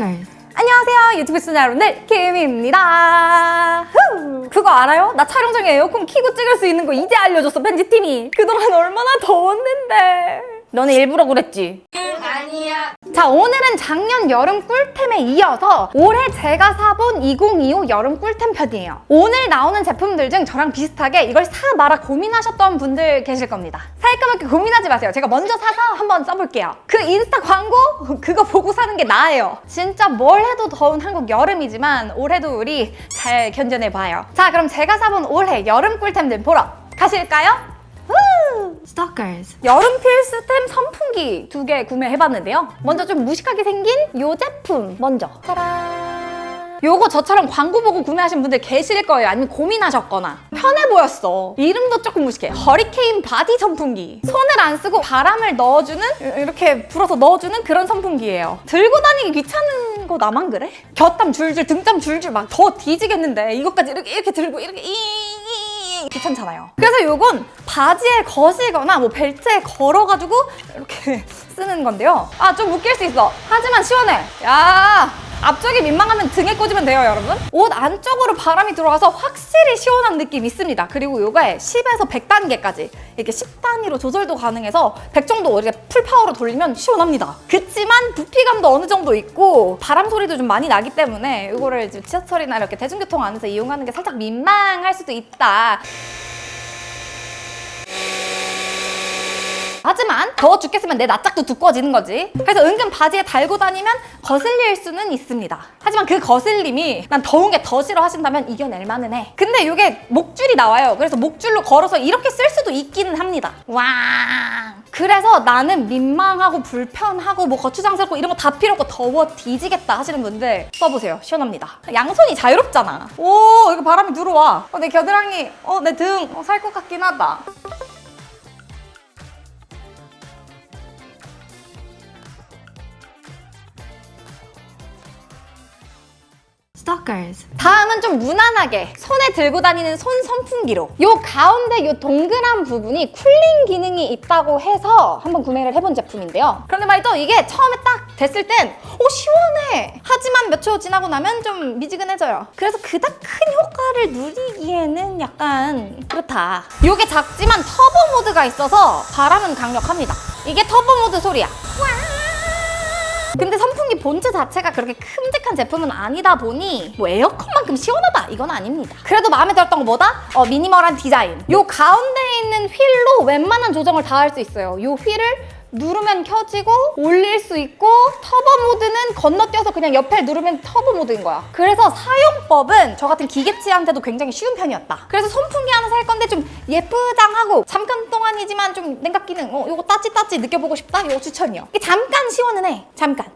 Stalkers. 안녕하세요 유튜브 시청자 여러분들 김입니다 후! 그거 알아요? 나 촬영 중에 에어컨 키고 찍을 수 있는 거 이제 알려줬어 편집팀이 그동안 얼마나 더웠는데 너네 일부러 그랬지? 아니야 자 오늘은 작년 여름 꿀템에 이어서 올해 제가 사본 2025 여름 꿀템 편이에요. 오늘 나오는 제품들 중 저랑 비슷하게 이걸 사 마라 고민하셨던 분들 계실 겁니다. 살까 말까 고민하지 마세요. 제가 먼저 사서 한번 써볼게요. 그 인스타 광고? 그거 보고 사는 게 나아요. 진짜 뭘 해도 더운 한국 여름이지만 올해도 우리 잘 견뎌내봐요. 자 그럼 제가 사본 올해 여름 꿀템들 보러 가실까요? 후! Stalkers. 여름 필수템 선풍기 두 개 구매해봤는데요. 먼저 좀 무식하게 생긴 이 제품 먼저. 짜란. 요거 저처럼 광고 보고 구매하신 분들 계실 거예요. 아니면 고민하셨거나. 편해 보였어. 이름도 조금 무식해. 허리케인 바디 선풍기. 손을 안 쓰고 바람을 넣어주는, 이렇게 불어서 넣어주는 그런 선풍기예요. 들고 다니기 귀찮은 거 나만 그래? 곁땀 줄줄, 등땀 줄줄 막 더 뒤지겠는데 이것까지 이렇게, 이렇게 들고 이렇게 귀찮잖아요. 그래서 요건 바지에 거시거나 뭐 벨트에 걸어가지고 이렇게 쓰는 건데요. 아, 좀 웃길 수 있어. 하지만 시원해. 야! 앞쪽이 민망하면 등에 꽂으면 돼요, 여러분. 옷 안쪽으로 바람이 들어가서 확실히 시원한 느낌 있습니다. 그리고 요거에 10에서 100단계까지 이렇게 10단위로 조절도 가능해서 100 정도 이렇게 풀파워로 돌리면 시원합니다. 그치만 부피감도 어느 정도 있고 바람 소리도 좀 많이 나기 때문에 이거를 지하철이나 이렇게 대중교통 안에서 이용하는 게 살짝 민망할 수도 있다. 하지만 더워 죽겠으면 내 낯짝도 두꺼워지는 거지. 그래서 은근 바지에 달고 다니면 거슬릴 수는 있습니다. 하지만 그 거슬림이 난 더운 게 더 싫어 하신다면 이겨낼 만은 해. 근데 이게 목줄이 나와요. 그래서 목줄로 걸어서 이렇게 쓸 수도 있기는 합니다. 와. 그래서 나는 민망하고 불편하고 뭐 거추장스럽고 이런 거 다 필요 없고 더워 뒤지겠다 하시는 분들 써보세요. 시원합니다. 양손이 자유롭잖아. 오, 이거 바람이 들어와. 어, 내 겨드랑이, 어, 내 등, 어, 살것 같긴 하다. Stalkers. 다음은 좀 무난하게 손에 들고 다니는 손 선풍기로. 요 가운데 요 동그란 부분이 쿨링 기능이 있다고 해서 한번 구매를 해본 제품인데요. 그런데 말이죠 이게 처음에 딱 됐을 땐 오 시원해! 하지만 몇 초 지나고 나면 좀 미지근해져요. 그래서 그닥 큰 효과를 누리기에는 약간 그렇다. 요게 작지만 터보 모드가 있어서 바람은 강력합니다. 이게 터보 모드 소리야 근데 선풍기 본체 자체가 그렇게 큼직한 제품은 아니다 보니 뭐 에어컨만큼 시원하다 이건 아닙니다. 그래도 마음에 들었던 거 뭐다? 어, 미니멀한 디자인. 요 가운데에 있는 휠로 웬만한 조정을 다 할 수 있어요. 요 휠을 누르면 켜지고 올릴 수 있고 터보 모드는 건너뛰어서 그냥 옆에 누르면 터보 모드인 거야. 그래서 사용법은 저 같은 기계치한테도 굉장히 쉬운 편이었다. 그래서 선풍기 하나 살 건데 좀 예쁘장하고 잠깐 동안이지만 좀 냉각 기능 어 요거 따찌 따찌 느껴보고 싶다? 요거 추천이요. 잠깐 시원은 해. 잠깐.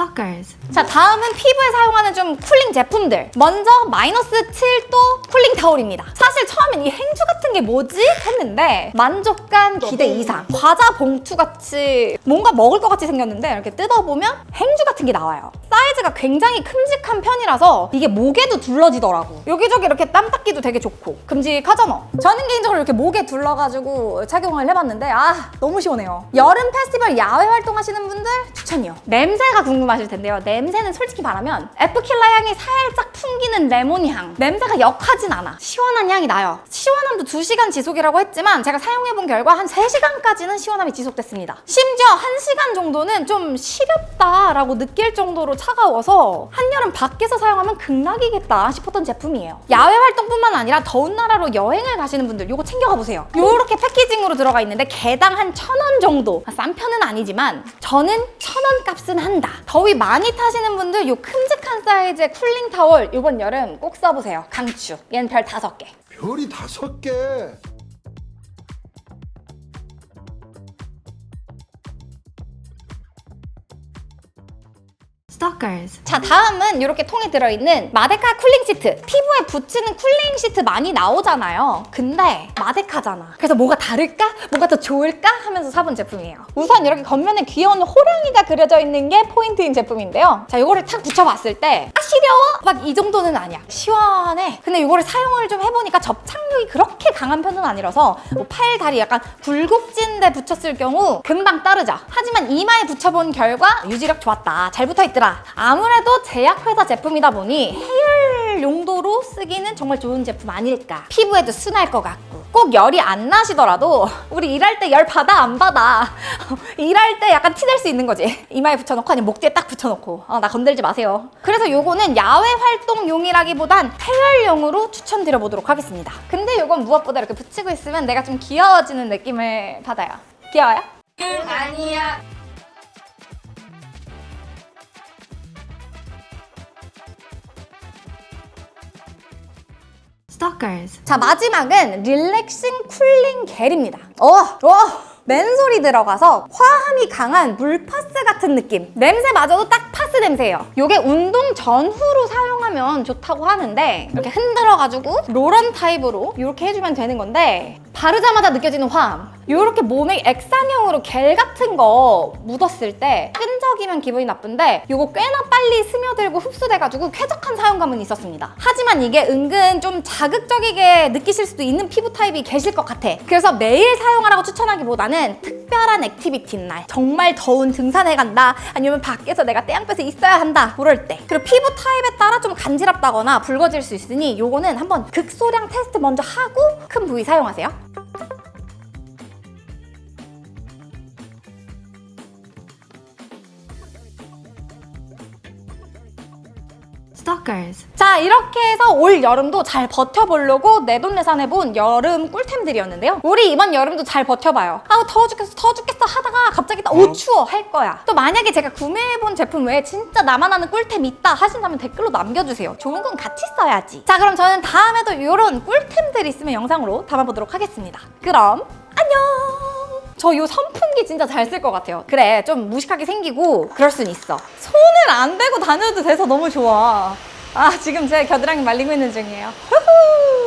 Stalkers. 자 다음은 피부에 사용하는 좀 쿨링 제품들. 먼저 마이너스 7도 쿨링 타올입니다. 사실 처음엔 이 행주 같은 게 뭐지? 했는데 만족감 기대 이상. 과자 봉투 같이 뭔가 먹을 것 같이 생겼는데 이렇게 뜯어보면 행주 같은 게 나와요 사이즈가 굉장히 큼직한 편이라서 이게 목에도 둘러지더라고. 여기저기 이렇게 땀 닦기도 되게 좋고 큼직하잖아. 저는 개인적으로 이렇게 목에 둘러가지고 착용을 해봤는데 아 너무 시원해요. 여름 페스티벌 야외 활동하시는 분들 추천이요. 냄새가 궁금하실 텐데요. 냄새는 솔직히 말하면 에프킬라 향이 살짝 풍기는 레몬 향. 냄새가 역하진 않아. 시원한 향이 나요. 시원함도 2시간 지속이라고 했지만 제가 사용해본 결과 한 3시간까지는 시원함이 지속됐습니다. 심지어 1시간 정도는 좀 시렵다라고 느낄 정도로 차가 워서 한여름 밖에서 사용하면 극락이겠다 싶었던 제품이에요. 야외 활동뿐만 아니라 더운 나라로 여행을 가시는 분들 이거 챙겨가 보세요. 이렇게 패키징으로 들어가 있는데 개당 한 천 원 정도. 싼 편은 아니지만 저는 천 원 값은 한다. 더위 많이 타시는 분들 이 큼직한 사이즈의 쿨링 타월 이번 여름 꼭 써보세요. 강추. 얘는 별 다섯 개. 별이 다섯 개. Stalkers. 자 다음은 이렇게 통에 들어있는 마데카 쿨링 시트 피부에 붙이는 쿨링 시트 많이 나오잖아요 근데 마데카잖아 그래서 뭐가 다를까? 뭐가 더 좋을까? 하면서 사본 제품이에요 우선 이렇게 겉면에 귀여운 호랑이가 그려져 있는 게 포인트인 제품인데요 자 이거를 탁 붙여봤을 때 아 시려워? 막 이 정도는 아니야 시원해 근데 이거를 사용을 좀 해보니까 접착력이 그렇게 강한 편은 아니라서 뭐 팔, 다리 약간 굴곡진 데 붙였을 경우 금방 따르죠. 하지만 이마에 붙여본 결과 유지력 좋았다. 잘 붙어있 더라. 아무래도 제약회사 제품이다 보니 해열 용도로 쓰기는 정말 좋은 제품 아닐까. 피부에도 순할 것 같고. 꼭 열이 안 나시더라도 우리 일할 때 열 받아 안 받아 일할 때 약간 티낼 수 있는 거지 이마에 붙여놓고 아니면 목 뒤에 딱 붙여놓고 어, 나 건들지 마세요 그래서 요거는 야외 활동용이라기보단 해열용으로 추천드려 보도록 하겠습니다 근데 요건 무엇보다 이렇게 붙이고 있으면 내가 좀 귀여워지는 느낌을 받아요 귀여워요? 아니야. Stalkers. 자 마지막은 릴렉싱 쿨링 겔입니다. 어, 어. 맨솔이 들어가서 화함이 강한 물파스 같은 느낌. 냄새마저도 딱 파스 냄새예요. 이게 운동 전후로 사용하면 좋다고 하는데 이렇게 흔들어가지고 롤런 타입으로 이렇게 해주면 되는 건데 바르자마자 느껴지는 화함. 이렇게 몸에 액상형으로 겔 같은 거 묻었을 때 끈적이면 기분이 나쁜데 이거 꽤나 빨리 스며들고 흡수돼가지고 쾌적한 사용감은 있었습니다. 하지만 이게 은근 좀 자극적이게 느끼실 수도 있는 피부 타입이 계실 것 같아. 그래서 매일 사용하라고 추천하기보다는 특별한 액티비티인 날, 정말 더운 등산에 간다, 아니면 밖에서 내가 태양볕에 있어야 한다, 그럴 때. 그리고 피부 타입에 따라 좀 간지럽다거나 붉어질 수 있으니 요거는 한번 극소량 테스트 먼저 하고 큰 부위 사용하세요. 이렇게 해서 올 여름도 잘 버텨보려고 내돈내산해본 여름 꿀템들이었는데요. 우리 이번 여름도 잘 버텨봐요. 아우 더워 죽겠어 더워 죽겠어 하다가 갑자기 오 추워 할 거야. 또 만약에 제가 구매해본 제품 외에 진짜 나만 아는 꿀템 있다 하신다면 댓글로 남겨주세요. 좋은 건 같이 써야지. 자 그럼 저는 다음에도 이런 꿀템들 있으면 영상으로 담아보도록 하겠습니다. 그럼 안녕! 저이 선풍기 진짜 잘 쓸 것 같아요. 그래, 좀 무식하게 생기고 그럴 순 있어. 손을 안 대고 다녀도 돼서 너무 좋아. 아, 지금 제 겨드랑이 말리고 있는 중이에요. 후후.